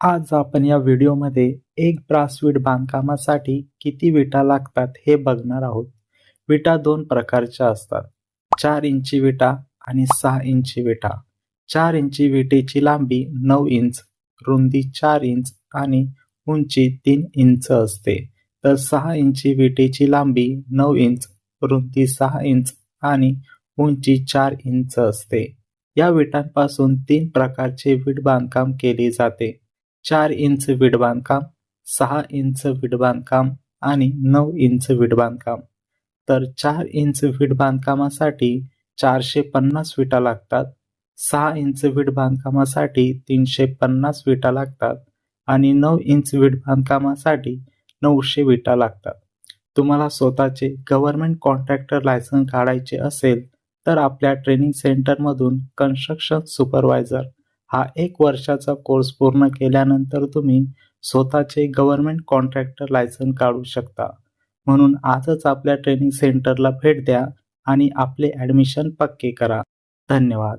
आज आपण या व्हिडिओमध्ये एक ब्रास विट बांधकामासाठी किती विटा लागतात हे बघणार आहोत. विटा दोन प्रकारच्या असतात. चार इंची विटा आणि सहा इंची विटा. चार इंची विटेची लांबी नऊ इंच रुंदी चार इंच आणि उंची तीन इंच असते. तर सहा इंची विटेची लांबी नऊ इंच रुंदी सहा इंच आणि उंची चार इंच असते. या विटांपासून तीन प्रकारचे वीट बांधकाम केले जाते. चार इंच वीट बांधकाम सहा इंच वीट बांधकाम आणि नऊ इंच वीट बांधकाम. तर चार इंच वीट बांधकामासाठी चारशे पन्नास विटा लागतात. सहा इंच वीट बांधकामासाठी तीनशे पन्नास विटा लागतात आणि नऊ इंच वीट बांधकामासाठी नऊशे विटा लागतात. तुम्हाला स्वतःचे गव्हर्नमेंट कॉन्ट्रॅक्टर लायसन्स काढायचे असेल तर आपल्या ट्रेनिंग सेंटरमधून कन्स्ट्रक्शन सुपरवायझर हा एक वर्षाचा कोर्स पूर्ण केल्यानंतर तुम्ही स्वतःचे गव्हर्नमेंट कॉन्ट्रॅक्टर लायसन काढू शकता. म्हणून आजच आपल्या ट्रेनिंग सेंटरला भेट द्या आणि आपले ॲडमिशन पक्के करा. धन्यवाद.